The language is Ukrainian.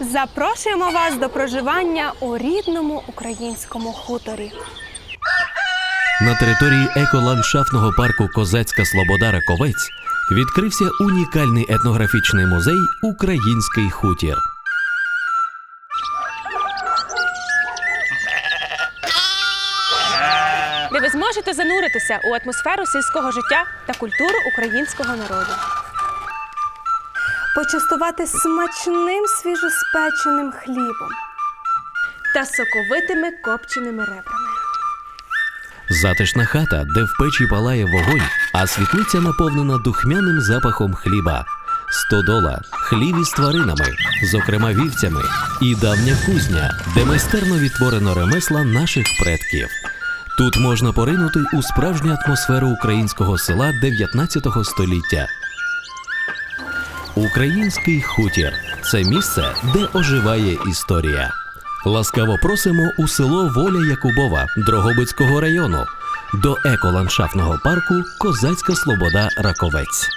Запрошуємо вас до проживання у рідному українському хуторі. На території еколандшафтного парку Козацька Слобода Раковець відкрився унікальний етнографічний музей Український хутір. де ви зможете зануритися у атмосферу сільського життя та культуру українського народу. Почастувати смачним свіжоспеченим хлібом та соковитими копченими ребрами. Затишна хата, де в печі палає вогонь, а світлиця наповнена духмяним запахом хліба. Стодола, хлів із тваринами, зокрема вівцями, і давня кузня, де майстерно відтворено ремесла наших предків. Тут можна поринути у справжню атмосферу українського села 19 століття. Український хутір це місце, де оживає історія. Ласкаво просимо у село Воля Якубова Дрогобицького району до еколандшафтного парку Козацька Слобода Раковець.